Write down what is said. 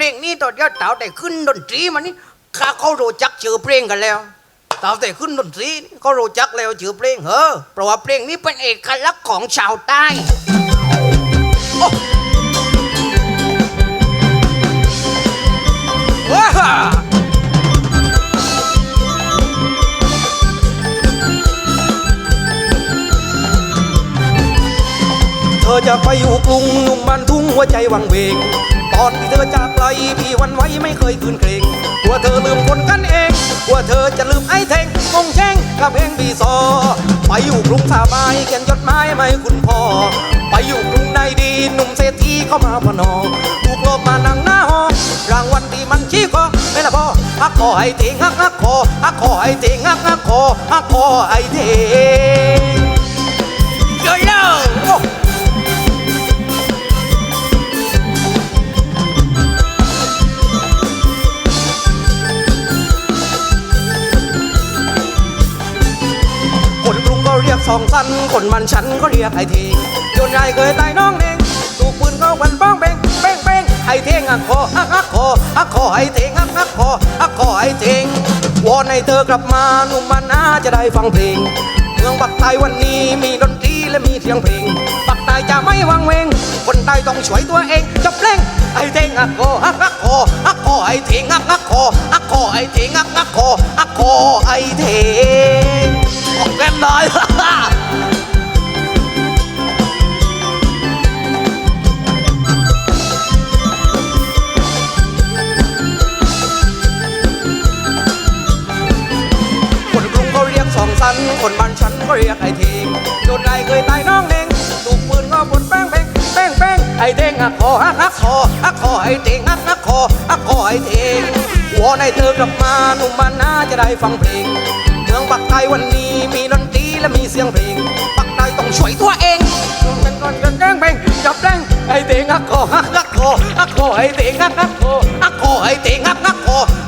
เพลงนี้ตอนเดียวเต่าแต่ขึ้นดนตรีมานี่ข้าเขารู้จักชื่อเพลงกันแล้วเต่าแต่ขึ้นดนตรีเขารู้จักแล้วชื่อเพลงเฮ้อเพราะว่าเพลงนี้เป็นเอกลักษณ์ของชาวใต้ว้าเธอจะไปอยู่กรุงหนุ่มบ้านทุ่งหัวใจวังเวง ตอนที่เธอจากไกลพี่วันไว้ไม่เคยคืนเกรงกลัวเธอลืมคนกันเองกลัวเธอจะลืมไอ้เทงงงแช่งกับเพลงบีซอ ไปอยู่กรุงสาบายเขียนจดหมายมาให้คุณพ่อ ไปอยู่กรุงได้ดีหนุ่มเศรษฐีเข้ามาพนอถูกโลกมานั่งหน้าห้องรางวัลที่มันชี้คอไม่ละพ่อฮักคอไอ้เทงฮักฮักคอฮักคอไอ้เทงฮักฮักคอฮักคอไอ้เทง เรียกสองสันคนมันฉันก็เรียกไอ้เทงจนยายเคยตายน้องเองถูกปืนก็วันป้องเป้งเป้งเป้งไอ้เทงอักคออักอักคออักคอไอ้เทงอักอักคออักคอไอ้เทงวอนให้เธอกลับมาหนุ่มมันน่าจะได้ฟังเพลงเมืองปักใต้วันนี้มีดนตรีและมีเสียงเพลงปักใต้จะไม่วังเวง คนใต้ต้องช่วยตัวเองจบเพลงไอ้เทงอักคออักอักคออักคอไอ้เทงอักอักคออักคอไอ้เทงอักอักคออักคอไอ้เทงออกแก้มน้อยันคนบ้านฉันก็เรียกไอ้เทงโดนไอ้เคยตายน้องเองถูกปืนก็บนแป้งแป้งแป้งแป้งไอ้เทงหักคอหักหักคอหักคอไอ้เทงหักหักคอหักคอไอ้เทงวอนให้เธอกลับมาหนุ่มบ้านนาจะได้ฟังเพลงเมืองปักใต้วันนี้มีดนตรีและมีเสียงเพลงปักใต้ต้องช่วยตัวเองเป็นก่อนกันแป้งแป้งจับแป้งไอ้เทงหักคอหักหักคอหักคอไอ้เทงหักหักคอหักคอไอ้เทงหักหักคอหักคอ